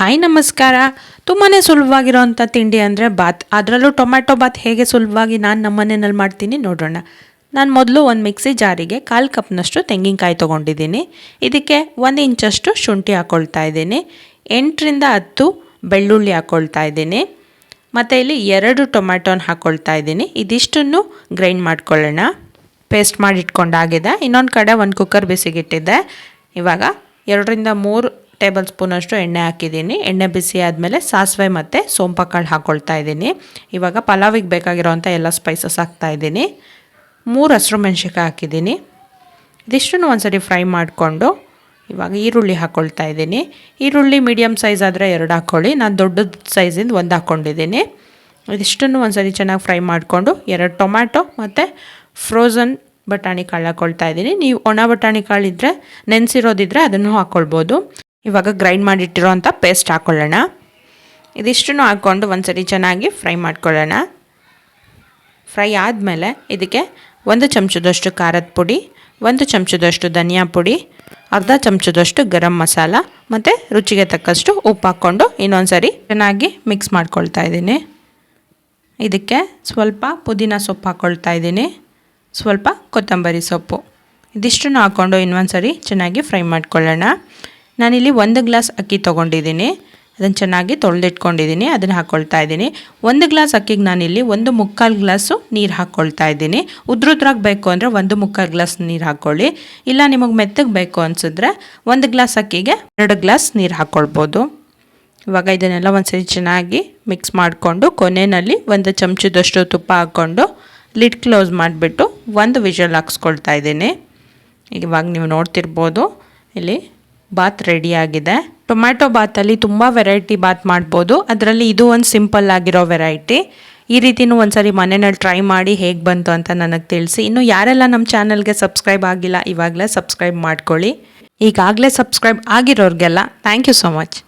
Hi ನಮಸ್ಕಾರ. ತುಂಬಾ ಸುಲಭವಾಗಿರೋವಂಥ ತಿಂಡಿ ಅಂದರೆ ಬಾತ್. ಅದರಲ್ಲೂ ಟೊಮ್ಯಾಟೊ ಬಾತ್ ಹೇಗೆ ಸುಲಭವಾಗಿ ನಾನು ನಮ್ಮ ಮನೆಯಲ್ಲಿ ಮಾಡ್ತೀನಿ ನೋಡೋಣ. ನಾನು ಮೊದಲು ಒಂದು ಮಿಕ್ಸಿ ಜಾರಿಗೆ ಕಾಲು ಕಪ್ನಷ್ಟು ತೆಂಗಿನಕಾಯಿ ತೊಗೊಂಡಿದ್ದೀನಿ. ಇದಕ್ಕೆ ಒಂದು ಇಂಚಷ್ಟು ಶುಂಠಿ ಹಾಕ್ಕೊಳ್ತಾ ಇದ್ದೀನಿ. ಎಂಟರಿಂದ ಹತ್ತು ಬೆಳ್ಳುಳ್ಳಿ ಹಾಕ್ಕೊಳ್ತಾ ಇದ್ದೀನಿ. ಮತ್ತು ಇಲ್ಲಿ ಎರಡು ಟೊಮ್ಯಾಟೊನ ಹಾಕ್ಕೊಳ್ತಾ ಇದ್ದೀನಿ. ಇದಿಷ್ಟನ್ನು ಗ್ರೈಂಡ್ ಮಾಡ್ಕೊಳ್ಳೋಣ. ಪೇಸ್ಟ್ ಮಾಡಿ ಇಟ್ಕೊಂಡಾಗಿದೆ ಇನ್ನೊಂದು ಕಡೆ ಒಂದು ಕುಕ್ಕರ್ ಬಿಸಿಗಿಟ್ಟಿದ್ದೆ ಇವಾಗ ಎರಡರಿಂದ ಮೂರು ಟೇಬಲ್ ಸ್ಪೂನಷ್ಟು ಎಣ್ಣೆ ಹಾಕಿದ್ದೀನಿ. ಎಣ್ಣೆ ಬಿಸಿ ಆದಮೇಲೆ ಸಾಸಿವೆ ಮತ್ತು ಸೋಂಪು ಕಾಳು ಹಾಕ್ಕೊಳ್ತಾ ಇದ್ದೀನಿ. ಇವಾಗ ಪಲಾವಿಗೆ ಬೇಕಾಗಿರೋವಂಥ ಎಲ್ಲ ಸ್ಪೈಸಸ್ ಹಾಕ್ತಾ ಇದ್ದೀನಿ. ಮೂರು ಹಸಿರು ಮೆಣಸಿನ್ಕಾಯಿ ಹಾಕಿದ್ದೀನಿ. ಇದಿಷ್ಟನ್ನು ಒಂದ್ಸರಿ ಫ್ರೈ ಮಾಡಿಕೊಂಡು ಇವಾಗ ಈರುಳ್ಳಿ ಹಾಕ್ಕೊಳ್ತಾ ಇದ್ದೀನಿ. ಈರುಳ್ಳಿ ಮೀಡಿಯಮ್ ಸೈಜ್ ಆದರೆ ಎರಡು ಹಾಕ್ಕೊಳ್ಳಿ ನಾನು ದೊಡ್ಡದ ಸೈಜಿಂದ ಒಂದು ಹಾಕ್ಕೊಂಡಿದ್ದೀನಿ ಇದಿಷ್ಟನ್ನು ಒಂದ್ಸರಿ ಚೆನ್ನಾಗಿ ಫ್ರೈ ಮಾಡಿಕೊಂಡು ಎರಡು ಟೊಮ್ಯಾಟೊ ಮತ್ತು ಫ್ರೋಝನ್ ಬಟಾಣಿ ಕಾಳು ಹಾಕ್ಕೊಳ್ತಾ ಇದ್ದೀನಿ. ನೀವು ಒಣ ಬಟಾಣಿ ಕಾಳು ಇದ್ದರೆ ನೆನೆಸಿರೋದಿದ್ರೆ ಅದನ್ನು ಹಾಕ್ಕೊಳ್ಬೋದು ಇವಾಗ ಗ್ರೈಂಡ್ ಮಾಡಿಟ್ಟಿರೋ ಅಂಥ ಪೇಸ್ಟ್ ಹಾಕ್ಕೊಳ್ಳೋಣ ಇದಿಷ್ಟನ್ನು ಹಾಕ್ಕೊಂಡು ಒಂದ್ಸರಿ ಚೆನ್ನಾಗಿ ಫ್ರೈ ಮಾಡ್ಕೊಳ್ಳೋಣ. ಫ್ರೈ ಆದಮೇಲೆ ಇದಕ್ಕೆ ಒಂದು ಚಮಚದಷ್ಟು ಖಾರದ ಪುಡಿ, ಒಂದು ಚಮಚದಷ್ಟು ಧನಿಯಾ ಪುಡಿ, ಅರ್ಧ ಚಮಚದಷ್ಟು ಗರಂ ಮಸಾಲ ಮತ್ತು ರುಚಿಗೆ ತಕ್ಕಷ್ಟು ಉಪ್ಪು ಹಾಕ್ಕೊಂಡು ಇನ್ನೊಂದು ಸರಿ ಚೆನ್ನಾಗಿ ಮಿಕ್ಸ್ ಮಾಡ್ಕೊಳ್ತಾ ಇದ್ದೀನಿ. ಇದಕ್ಕೆ ಸ್ವಲ್ಪ ಪುದೀನ ಸೊಪ್ಪು ಹಾಕ್ಕೊಳ್ತಾ ಇದ್ದೀನಿ. ಸ್ವಲ್ಪ ಕೊತ್ತಂಬರಿ ಸೊಪ್ಪು. ಇದಿಷ್ಟನ್ನು ಹಾಕ್ಕೊಂಡು ಇನ್ನೊಂದು ಸರಿ ಚೆನ್ನಾಗಿ ಫ್ರೈ ಮಾಡ್ಕೊಳ್ಳೋಣ. ನಾನಿಲ್ಲಿ ಒಂದು ಗ್ಲಾಸ್ ಅಕ್ಕಿ ತೊಗೊಂಡಿದ್ದೀನಿ. ಅದನ್ನು ಚೆನ್ನಾಗಿ ತೊಳೆದಿಟ್ಕೊಂಡಿದ್ದೀನಿ, ಅದನ್ನು ಹಾಕ್ಕೊಳ್ತಾ ಇದ್ದೀನಿ. ಒಂದು ಗ್ಲಾಸ್ ಅಕ್ಕಿಗೆ ನಾನಿಲ್ಲಿ ಒಂದು ಮುಕ್ಕಾಲು ಗ್ಲಾಸು ನೀರು ಹಾಕ್ಕೊಳ್ತಾ ಇದ್ದೀನಿ. ಉದ್ರುದ್ರಾಗಿ ಬೇಕು ಅಂದರೆ ಒಂದು ಮುಕ್ಕಾಲು ಗ್ಲಾಸ್ ನೀರು ಹಾಕ್ಕೊಳ್ಳಿ ಇಲ್ಲ ನಿಮಗೆ ಮೆತ್ತಗೆ ಬೇಕು ಅನಿಸಿದ್ರೆ ಒಂದು ಗ್ಲಾಸ್ ಅಕ್ಕಿಗೆ ಎರಡು ಗ್ಲಾಸ್ ನೀರು ಹಾಕ್ಕೊಳ್ಬೋದು ಇವಾಗ ಇದನ್ನೆಲ್ಲ ಒಂದ್ಸರಿ ಚೆನ್ನಾಗಿ ಮಿಕ್ಸ್ ಮಾಡಿಕೊಂಡು ಕೊನೆಯಲ್ಲಿ ಒಂದು ಚಮಚದಷ್ಟು ತುಪ್ಪ ಹಾಕ್ಕೊಂಡು ಲಿಡ್ ಕ್ಲೋಸ್ ಮಾಡಿಬಿಟ್ಟು ಒಂದು ವಿಷಲ್ ಹಾಕ್ಸ್ಕೊಳ್ತಾ ಇದ್ದೀನಿ. ಇವಾಗ ನೀವು ನೋಡ್ತಿರ್ಬೋದು, ಇಲ್ಲಿ ಬಾತ್ ರೆಡಿಯಾಗಿದೆ ಟೊಮ್ಯಾಟೊ ಬಾತಲ್ಲಿ ತುಂಬ ವೆರೈಟಿ ಬಾತ್ ಮಾಡ್ಬೋದು. ಅದರಲ್ಲಿ ಇದು ಒಂದು ಸಿಂಪಲ್ ಆಗಿರೋ ವೆರೈಟಿ ಈ ರೀತಿನೂ ಒಂದ್ಸರಿ ಮನೆಯಲ್ಲಿ ಟ್ರೈ ಮಾಡಿ ಹೇಗೆ ಬಂತು ಅಂತ ನನಗೆ ತಿಳಿಸಿ. ಇನ್ನು ಯಾರೆಲ್ಲ ನಮ್ಮ ಚಾನಲ್ಗೆ ಸಬ್ಸ್ಕ್ರೈಬ್ ಆಗಿಲ್ಲ, ಇವಾಗಲೇ ಸಬ್ಸ್ಕ್ರೈಬ್ ಮಾಡ್ಕೊಳ್ಳಿ. ಈಗಾಗಲೇ ಸಬ್ಸ್ಕ್ರೈಬ್ ಆಗಿರೋರಿಗೆಲ್ಲ ಥ್ಯಾಂಕ್ ಯು ಸೊ ಮಚ್